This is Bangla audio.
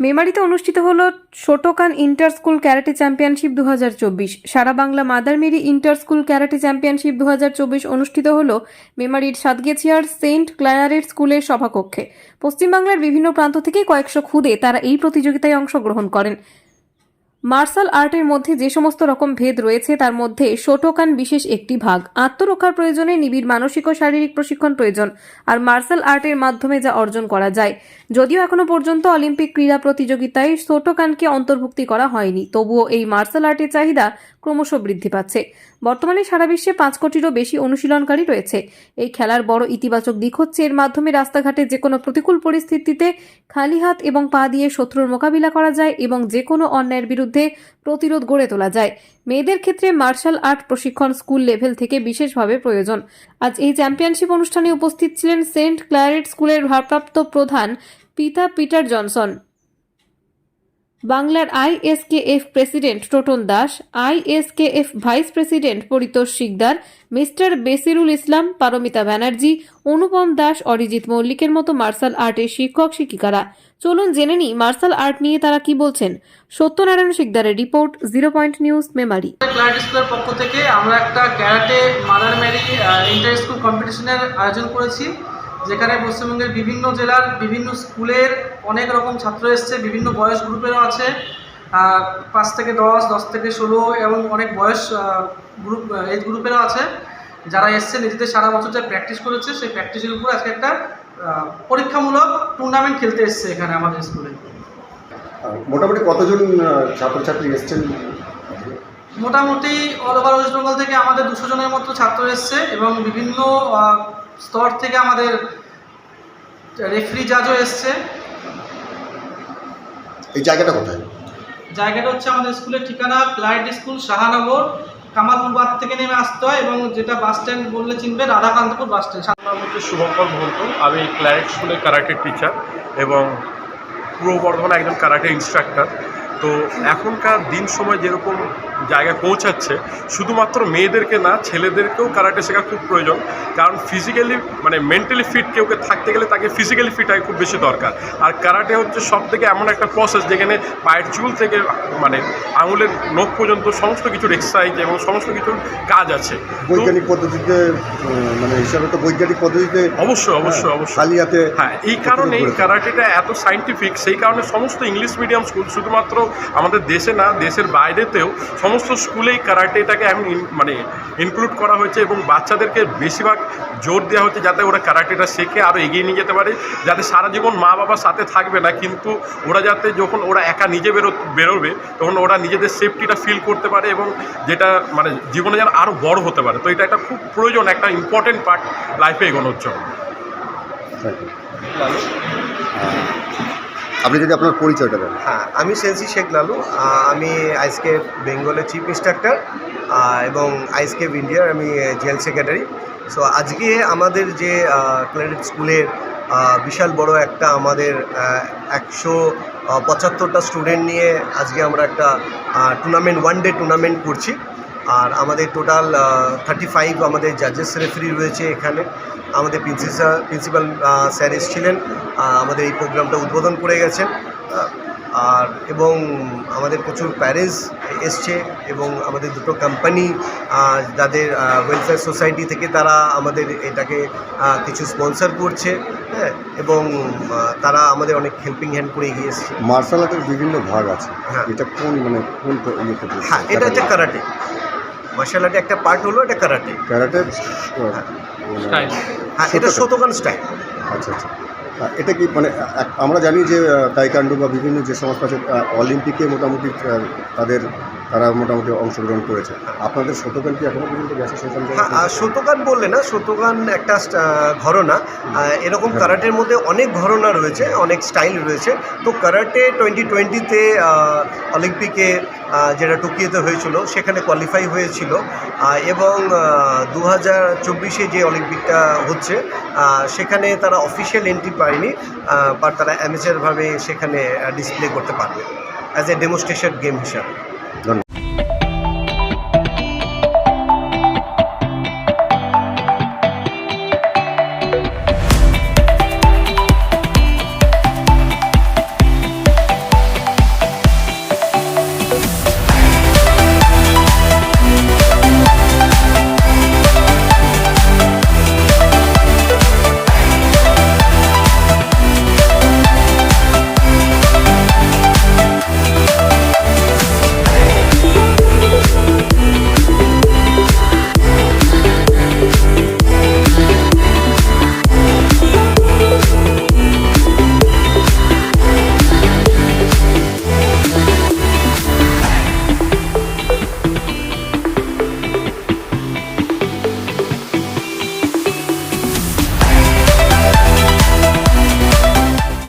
মেমারিতে অনুষ্ঠিত হল Shotokan inter school karate championship দু হাজার চব্বিশ। সারা Bangla Mother Mary inter school karate championship দু হাজার চব্বিশ অনুষ্ঠিত হল মেমারির সাতগেছিয়ার সেন্ট ক্লায়ারের স্কুলের সভাকক্ষে। পশ্চিমবাংলার বিভিন্ন প্রান্ত থেকে কয়েকশো খুদে তারা এই প্রতিযোগিতায় অংশগ্রহণ করেন। মার্শাল আর্টের মধ্যে যে সমস্ত রকম ভেদ রয়েছে, তার মধ্যে শোটোকান বিশেষ একটি ভাগ। আত্মরক্ষার প্রয়োজনে নিবিড় মানসিক ও শারীরিক প্রশিক্ষণ প্রয়োজন, আর মার্শাল আর্টের মাধ্যমে যা অর্জন করা যায়। যদিও এখনও পর্যন্ত অলিম্পিক ক্রীড়া প্রতিযোগিতায় শোটোকানকে অন্তর্ভুক্তি করা হয়নি, তবুও এই মার্শাল আর্টের চাহিদা ক্রমশ বৃদ্ধি পাচ্ছে। বর্তমানে সারা বিশ্বে পাঁচ কোটিরও বেশি অনুশীলনকারী রয়েছে। এই খেলার বড় ইতিবাচক দিক হচ্ছে, এর মাধ্যমে রাস্তাঘাটে যে কোনো প্রতিকূল পরিস্থিতিতে খালি হাত এবং পা দিয়ে শত্রুর মোকাবিলা করা যায় এবং যে কোনো অন্যায়ের বিরুদ্ধে প্রতিরোধ গড়ে তোলা যায়। মেয়েদের ক্ষেত্রে মার্শাল আর্ট প্রশিক্ষণ স্কুল লেভেল থেকে বিশেষভাবে প্রয়োজন। আজ এই চ্যাম্পিয়নশিপ অনুষ্ঠানে উপস্থিত ছিলেন সেন্ট ক্লারেট স্কুলের ভারপ্রাপ্ত প্রধান পিতা পিটার জনসন। বাংলার ISKF president Toton Das ISKF vice president Paritosh Sikdar, mister Basirul Islam, Paramita Banerjee, Anupam Das, Arijit মল্লিকের মতো মার্শাল আর্টের শিক্ষক শিক্ষিকারা। চলুন জেনে নিই মার্শাল আর্ট নিয়ে তারা কি বলছেন। Satyanarayan শিকদারের report, zero point news, Memari. পক্ষ থেকে আমরা একটা karate, Mother Mary inter school কম্পিটিশনের আয়োজন করেছি। যেখানে পশ্চিমবঙ্গের বিভিন্ন জেলার বিভিন্ন স্কুলের অনেক রকম ছাত্র এসছে বিভিন্ন বয়স গ্রুপেরও আছে। পাঁচ থেকে দশ দশ থেকে ষোলো এবং অনেক বয়স গ্রুপ এজ গ্রুপেরও আছে। যারা এসছে নিজেদের সারা বছর যা প্র্যাকটিস করেছে সেই প্র্যাকটিসের উপর আজকে একটা পরীক্ষামূলক টুর্নামেন্ট খেলতে এসছে এখানে আমাদের স্কুলে। মোটামুটি কতজন ছাত্রছাত্রী এসছেন? মোটামুটি অল ওভার ওয়েস্ট বেঙ্গল থেকে আমাদের দুশো জনের মতো ছাত্র এসছে এবং বিভিন্ন স্তর থেকে আমাদের রেফারি জাজও এসছে। এই জায়গাটা কোথায়? জায়গাটা হচ্ছে আমাদের স্কুলের ঠিকানা ক্লাইড স্কুল শাহানগর কামালপুর বাদ থেকে নেমে আসতে হয় এবং যেটা বাস স্ট্যান্ড বললে চিনবে রাধাকান্তপুর বাস স্ট্যান্ড। আমার নাম হচ্ছে শুভঙ্কর মহন্ত। আমি ক্লারেট স্কুলের কারাটে টিচার এবং পূর্ব বর্ধমানে একজন কারাটে ইনস্ট্রাক্টর তো এখনকার দিন সময় যেরকম জায়গায় পৌঁছাচ্ছে শুধুমাত্র মেয়েদেরকে না ছেলেদেরকেও কারাটে শেখা খুব প্রয়োজন। কারণ ফিজিক্যালি মানে মেন্টালি ফিট কেউকে থাকতে গেলে তাকে ফিজিক্যালি ফিট হয় খুব বেশি দরকার। আর কারাটে হচ্ছে সব থেকে এমন একটা প্রসেস যেখানে পায়ের চুল থেকে মানে আঙুলের নখ পর্যন্ত সমস্ত কিছুর এক্সারসাইজ এবং সমস্ত কিছুর কাজ আছে। বৈজ্ঞানিক পদ্ধতিতে মানে হিসাবে তো বৈজ্ঞানিক পদ্ধতিতে অবশ্যই অবশ্যই অবশ্যই। খালি হাতে হ্যাঁ এই কারণেই কারাটেটা এত সাইন্টিফিক সেই কারণে সমস্ত ইংলিশ মিডিয়াম স্কুল শুধুমাত্র আমাদের দেশে না দেশের বাইরেতেও সমস্ত স্কুলেই কারাটেটাকে এখন ইন- মানে ইনক্লুড করা হয়েছে এবং বাচ্চাদেরকে বেশিরভাগ জোর দেওয়া হচ্ছে যাতে ওরা কারাটেটা শেখে আরও এগিয়ে নিয়ে যেতে পারে যাতে সারা জীবন মা বাবার সাথে থাকবে না কিন্তু ওরা যাতে যখন ওরা একা নিজে বেরো বেরোবে তখন ওরা নিজেদের সেফটিটা ফিল করতে পারে এবং যেটা মানে জীবনে যেন আরও বড় হতে পারে। তো এটা একটা খুব প্রয়োজন একটা ইম্পর্টেন্ট পার্ট লাইফে এগোনোর জন্য। Thank you. আহ, আপনি যদি আপনার পরিচয়টা দেন। হ্যাঁ আমি সেন্সি শেখ লালু আমি আইসকে বেঙ্গলের চিফ ইন্সট্রাক্টর এবং আইসকে ইন্ডিয়ার আমি জেল সেক্রেটারি। সো আজকে আমাদের যে ক্লারেট স্কুলের বিশাল বড় একটা আমাদের একশো পঁচাত্তরটা স্টুডেন্ট নিয়ে আজকে আমরা একটা টুর্নামেন্ট ওয়ান ডে টুর্নামেন্ট করছি। আর আমাদের টোটাল থার্টি ফাইভ আমাদের জাজেস রেফারি রয়েছে এখানে। আমাদের প্রিন্সিপাল প্রিন্সিপাল স্যার এসেছিলেন। আমাদের এই প্রোগ্রামটা উদ্বোধন করে গেছেন। আর এবং আমাদের প্রচুর প্যারেন্টস এসছে এবং আমাদের দুটো কোম্পানি যাদের ওয়েলফেয়ার সোসাইটি থেকে তারা আমাদের এটাকে কিছু স্পন্সর করছে হ্যাঁ এবং তারা আমাদের অনেক হেল্পিং হ্যান্ড করে এগিয়ে এসছে। মার্শাল আর্টের বিভিন্ন ভাগ আছে। হ্যাঁ। এটা কোন মানে কোন? হ্যাঁ এটা হচ্ছে কারাটে মার্শাল আর্টে একটা পার্ট হলো এটা কারাটে Style. হ্যাঁ। এটা শতকান। স্টাইল। আচ্ছা আচ্ছা। আহ, এটা কি মানে আমরা জানি যে তাইকান্ডু বা বিভিন্ন যে সমস্ত আছে অলিম্পিকে মোটামুটি তাদের তারা মোটামুটি অংশগ্রহণ করেছে। আপনাদের শতকান কি এখনও পর্যন্ত গেছে? হ্যাঁ আর শতগান বললে না শতগান একটা ঘরনা। এরকম কারাটের মধ্যে অনেক ঘরনা রয়েছে অনেক স্টাইল রয়েছে। তো কারাটে টোয়েন্টি টোয়েন্টিতে অলিম্পিকে যেটা টোকিওতে হয়েছিল সেখানে কোয়ালিফাই হয়েছিল। এবং দু হাজার চব্বিশে যে অলিম্পিকটা হচ্ছে সেখানে তারা অফিসিয়াল এন্ট্রি পায়নি বাট তারা অ্যামেচারভাবে সেখানে ডিসপ্লে করতে পারবে অ্যাজ এ ডেমনস্ট্রেশন গেম হিসাবে।